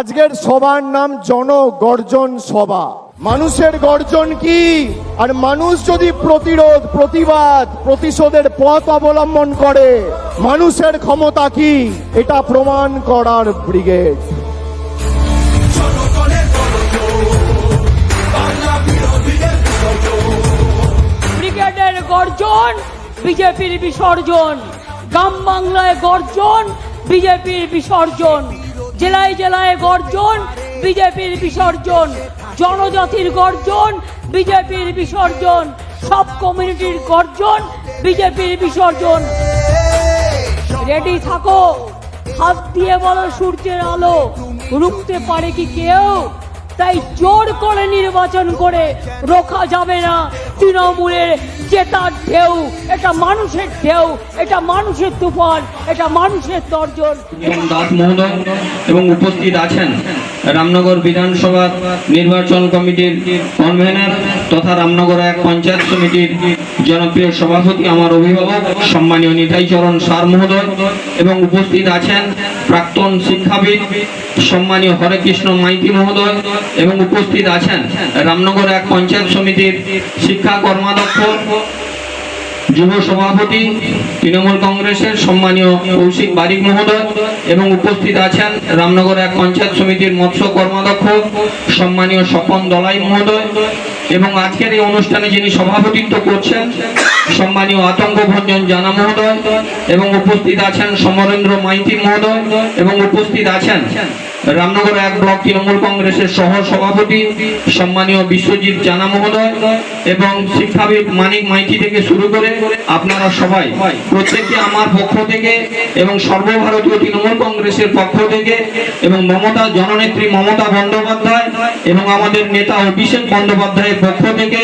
আজকের সবার নাম জনগর্জন সভা। মানুষের গর্জন কি? আর মানুষ যদি প্রতিরোধ, প্রতিবাদ, প্রতিশোধের পথ অবলম্বন করে, মানুষের ক্ষমতা কি? এটা প্রমাণ করার ব্রিগেড। ব্রিগেডের গর্জন, বিজেপির বিসর্জন। গ্রাম বাংলায় গর্জন, বিজেপির বিসর্জন। জেলায় জেলায় গর্জন, বিজেপির বিসর্জন, জনজাতির গর্জন, বিজেপির বিসর্জন, সব কমিউনিটির গর্জন, বিজেপির বিসর্জন। রেডি থাকো, হাত দিয়ে বলো সূর্যের আলো, রুখতে পারে কি কেউ? তাই জোর করে নির্বাচন করে রোখা যাবে না। তৃণমূলের জেতার ঢেউ, এটা মানুষের ঢেউ, এটা মানুষের তুফান, এটা মানুষের তর্জন। এবং এবং উপস্থিত আছেন। রামনগর বিধানসভা নির্বাচন কমিটির কনভেনার তথা রামনগর এক পঞ্চায়েত সমিতির জনপ্রিয় সভাপতি আমার অভিভাবক সম্মানীয় নিতাই চরণ সার মহোদয় এবং উপস্থিত আছেন প্রাক্তন শিক্ষাবিদ সম্মানীয় হরেকৃষ্ণ মাইতি মহোদয় এবং উপস্থিত আছেন রামনগর এক পঞ্চায়েত সমিতির শিক্ষা কর্মাধ্যক্ষ যুব সভাপতি, তৃণমূল কংগ্রেসের সম্মানীয় কৌশিক বারিক মহোদয় এবং উপস্থিত আছেন রামনগর এক পঞ্চায়েত সমিতির মৎস্য কর্মাধ্যক্ষ সম্মানীয় স্বপন দলাই মহোদয় এবং আজকের এই অনুষ্ঠানে যিনি সভাপতিত্ব করছেন, সম্মানীয় আতঙ্ক ভঞ্জন জানা মহোদয় এবং উপস্থিত আছেন সমরেন্দ্র মাইতি মহোদয় এবং উপস্থিত আছেন রামনগর এক ব্লক তৃণমূল কংগ্রেসের সহ সভাপতি সম্মানীয় বিশ্বজিৎ জানা মহোদয় এবং শিক্ষাবিদ মানিক মাইতি থেকে শুরু করে আপনারা সবাই প্রত্যেকে আমার পক্ষ থেকে এবং সর্বভারতীয় তৃণমূল কংগ্রেসের পক্ষ থেকে এবং মমতা জননেত্রী মমতা বন্দ্যোপাধ্যায় এবং আমাদের নেতা অভিষেক বন্দ্যোপাধ্যায়ের পক্ষ থেকে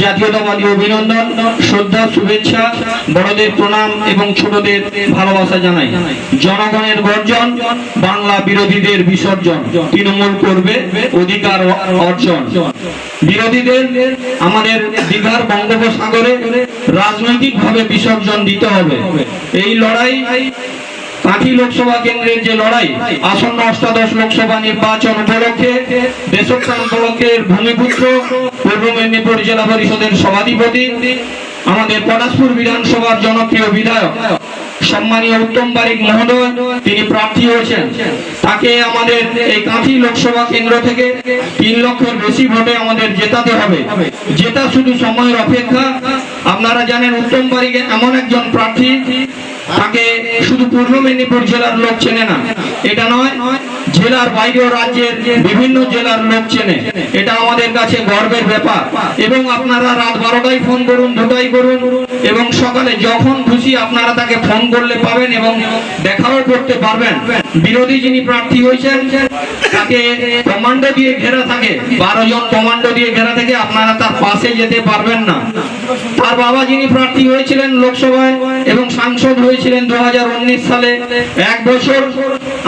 জাতীয়তাবাদী অভিনন্দন, শ্রদ্ধা, শুভেচ্ছা, বড়দের প্রণাম এবং ছোটদের ভালোবাসা জানাই। জনগণের গর্জন, বাংলা বিরোধীদের বিসর্জন, তৃণমূল করবে অধিকার অর্জন। বিরোধীদের আমাদের দীঘার বঙ্গোপসাগরে বিসর্জন দিতে হবে। এই লড়াই কাঁথি লোকসভা কেন্দ্রের যে লড়াই, আসন্ন অষ্টাদশ লোকসভা নির্বাচন উপলক্ষে দেশপ্রাণ উপলক্ষের ভূমিপুত্র পূর্ব মেদিনীপুর জেলা পরিষদের সভাধিপতি, আমাদের পলাশপুর বিধানসভার জনপ্রিয় বিধায়ক, সম্মানীয় উত্তম বারিক মহোদয়, তিনি প্রার্থী হয়েছেন। তাকে আমাদের এই কাঁথি লোকসভা কেন্দ্র থেকে তিন লক্ষের বেশি ভোটে আমাদের জেতাতে হবে। জেতা শুধু সময়ের অপেক্ষা। আপনারা জানেন উত্তম বারিক এমন একজন প্রার্থী তাকে শুধু পূর্ব মেদিনীপুর জেলার লোক চেনে না। এটা নয়, জেলার বাইরেও রাজ্যের বিভিন্ন জেলার লোক চেনে। এটা আমাদের কাছে গর্বের ব্যাপার। এবং আপনারা রাত বারোটায় ফোন করুন দুটাই করুন, এবং সকালে যখন খুশি আপনারা তাকে ফোন করলে পাবেন এবং দেখাও করতে পারবেন। বিরোধী যিনি প্রার্থী হয়েছেন তাকে কমান্ডো দিয়ে ঘেরা থাকে। বারো জন কমান্ডো দিয়ে ঘেরা থাকে, আপনারা তার পাশে যেতে পারবেন না। তার বাবা যিনি প্রার্থী হয়েছিলেন লোকসভায় এবং সাংসদ হয়েছিলেন দু সালে, এক বছর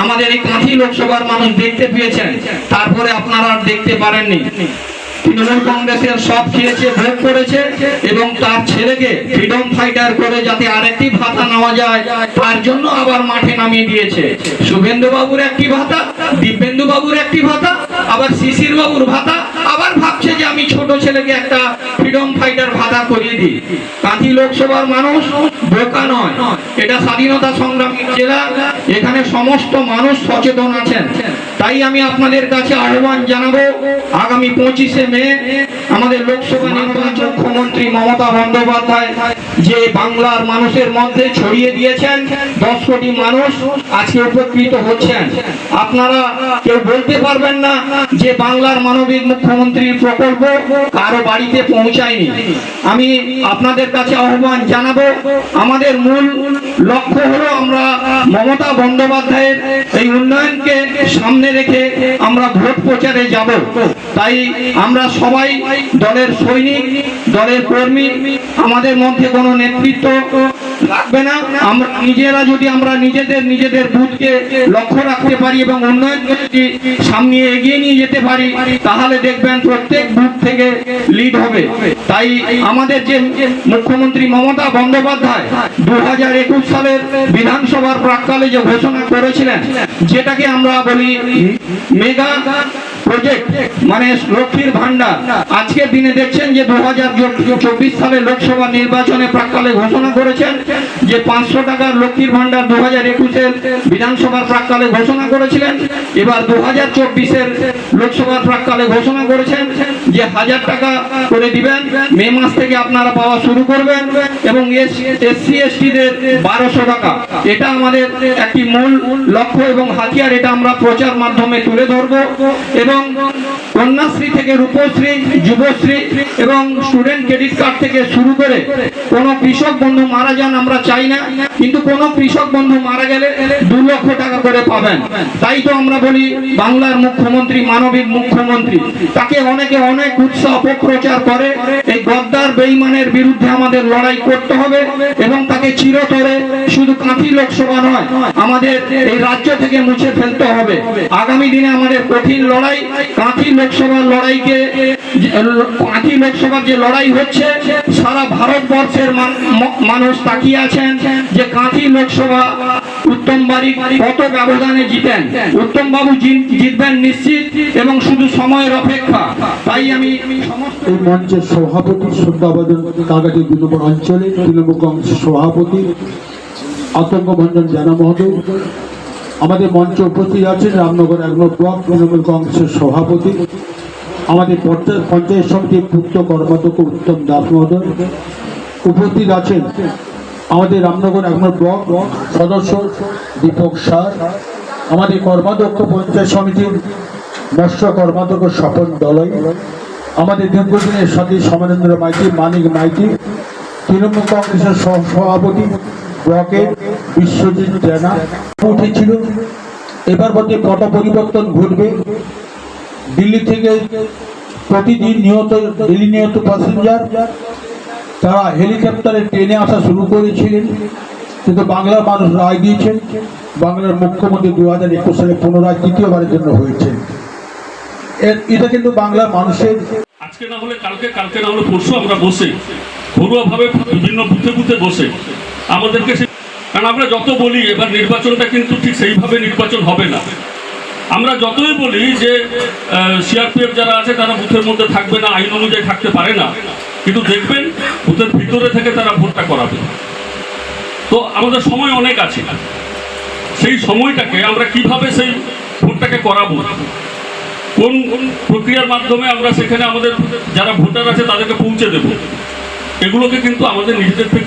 আমাদের এই কাঁথি লোকসভার মানুষ দেখতে পেয়েছেন। তারপরে আপনারা আর দেখতে পারেননি। তৃণমূল কংগ্রেসের সব খেয়েছে, ভোগ করেছে এবং তার ছেলেকে ফ্রিডম ফাইটার করে যাতে আরেকটি ভাতা নেওয়া যায়, তার জন্য আবার মাঠে নামিয়ে দিয়েছে। শুভেন্দু বাবুর একটি ভাতা দিব্যেন্দু বাবুর একটি ভাতা, আবার শিশির বাবুর ভাতা, আবার ভাবছে যে আমি ছোট ছেলেকে একটা ফ্রিডম ফাইটার ভাতা করিয়ে দিই। কাঁথি লোকসভার মানুষ বোকা নয়। এটা স্বাধীনতা সংগ্রামী জেলা, এখানে সমস্ত মানুষ সচেতন আছেন। তাই আমি আপনাদের কাছে আহ্বান জানাব, আগামী পঁচিশে মে আমাদের লোকসভা নির্বাচন মুখ্যমন্ত্রী মমতা বন্দ্যোপাধ্যায় যে বাংলার মানুষের মধ্যে ছড়িয়ে দিয়েছেন, দশ কোটি মানুষ আজকে উপকৃত হচ্ছেন। আপনারা কেউ বলতে পারবেন না যে বাংলার মানবিক মুখ্যমন্ত্রীর প্রকল্প কারও বাড়িতে পৌঁছায়নি। আমি আপনাদের কাছে আহ্বান জানাব, আমাদের মূল লক্ষ্য হলো আমরা মমতা বন্দ্যোপাধ্যায়ের এই উন্নয়নকে সামনে রেখে আমরা ভোট প্রচারে যাব। তাই আমরা সবাই দলের সৈনিক, দলের কর্মী, আমাদের মধ্যে কোনো নেতৃত্ব লাগবে না। আমরা নিজেরা যদি আমরা নিজেদের নিজেদের বুথকে লক্ষ্য রাখতে পারি এবং উন্নয়ন যদি সামনে এগিয়ে নিয়ে যেতে পারি, তাহলে দেখবেন প্রত্যেক বুথ থেকে লিড হবে। তাই আমাদের যে মুখ্যমন্ত্রী মমতা বন্দ্যোপাধ্যায় দু হাজার একুশ সালের বিধানসভার প্রাককালে যে ঘোষণা করেছিলেন, যেটাকে আমরা বলি মেগা প্রজেক্ট মানে লক্ষ্মীর ভান্ডার। আজকের দিনে দেখছেন যে দু হাজার চব্বিশ সালে লোকসভা নির্বাচনে প্রাককালে ঘোষণা করেছেন যে পাঁচশো টাকার লক্ষ্মীর ভান্ডার দু হাজার একুশের বিধানসভার প্রাককালে ঘোষণা করেছিলেন। এবার দু হাজার চব্বিশের লোকসভার প্রাককালে ঘোষণা করেছেন যে হাজার টাকা করে দিবেন। মে মাস থেকে আপনারা পাওয়া শুরু করবেন এবং এসসি, এসটিদের বারোশো টাকা। এটা আমাদের একটি মূল লক্ষ্য এবং হাতিয়ার। এটা আমরা প্রচার মাধ্যমে তুলে ধরবো এবং কন্যাশ্রী থেকে রূপশ্রী, যুবশ্রী এবং স্টুডেন্ট ক্রেডিট কার্ড থেকে শুরু করে কোনো কৃষক বন্ধু মারা যান আমরা চাই না, কিন্তু কোনো কৃষক বন্ধু মারা গেলে দু লক্ষ টাকা করে পাবেন। তাই তো আমরা বলি বাংলার মুখ্যমন্ত্রী, মানবিক মুখ্যমন্ত্রী। তাকে অনেকে অনেক উৎসাহ অপপ্রচার করে। এই গদ্দার বেইমানের বিরুদ্ধে আমাদের লড়াই করতে হবে এবং তাকে চিরতরে শুধু কাঁথি লোকসভা নয়, আমাদের এই রাজ্য থেকে মুছে ফেলতে হবে। আগামী দিনে আমাদের কঠিন লড়াই, কাঁথি লোকসভার লড়াইকে কাঁথি লোকসভার যে লড়াই হচ্ছে, সারা ভারতবর্ষের মানুষ তাকিয়ে আছেন যে কাঁথি লোকসভা উত্তম বাড়ি কত ব্যবধানে জিতেন। উত্তম বাবু জিতবেন নিশ্চিত এবং শুধু সময়ের অপেক্ষা। তাই আমি এই মঞ্চের সভাপতি সন্ধ্যাবাদন কাগাটি দুই অঞ্চলে তৃণমূল কংগ্রেসের সভাপতি আতঙ্ক ভঞ্জন জানা মহোদয়, আমাদের মঞ্চে উপস্থিত আছেন রামনগর এক ব্লক তৃণমূল কংগ্রেসের সভাপতি, আমাদের পঞ্চায়েত সমিতির পূর্ত কর্মাধ্যক্ষ উত্তম দাস মহোদয়, উপস্থিত আছেন আমাদের রামনগর এক ব্লক সদস্য দীপক সার, আমাদের কর্মাধ্যক্ষ পঞ্চায়েত সমিতির মৎস্য কর্মাধ্যক্ষ স্বপন দলই, আমাদের দীর্ঘদিনের সাথী সমানেন্দ্র মাইতি, মানিক মাইতি, তৃণমূল কংগ্রেসের সভাপতি ব্লকের বিশ্বজিৎ জানা উঠেছিল এবার মধ্যে পট পরিবর্তন ঘটবে। দিল্লি থেকে প্রতিদিন নিহত, দিল্লি নিহত প্যাসেঞ্জার তারা হেলিকপ্টারে ট্রেনে আসা শুরু করেছিলেন। কিন্তু বাংলার মানুষ রায় দিয়েছেন। বাংলার মুখ্যমন্ত্রী দু হাজার একুশ সালে পুনরায় তৃতীয়বারের জন্য হয়েছে এটা কিন্তু বাংলার মানুষের আজকে না হলে কালকে কালকে না হলে পরশু আমরা বসে ঘরোয়াভাবে বিভিন্ন বুথে বুথে বসে আমাদেরকে কারণ আমরা যত বলি, এবার নির্বাচনটা কিন্তু ঠিক সেইভাবে নির্বাচন হবে না। আমরা যতই বলি যে সিআরপিএফ যারা আছে, তারা বুথের মধ্যে থাকবে না, আইন অনুযায়ী থাকতে পারে না। কিন্তু দেখবেন, বুথের ভিতরে থেকে তারা ভোটটা করাবে। তো আমাদের সময় অনেক আছে। সেই সময়টাকে আমরা কীভাবে সেই ভোটটাকে করাবো? কোন কোন প্রক্রিয়ার মাধ্যমে আমরা সেখানে আমাদের যারা ভোটার আছে, তাদেরকে পৌঁছে দেব? এগুলোকে কিন্তু আমাদের নিজেদের থেকে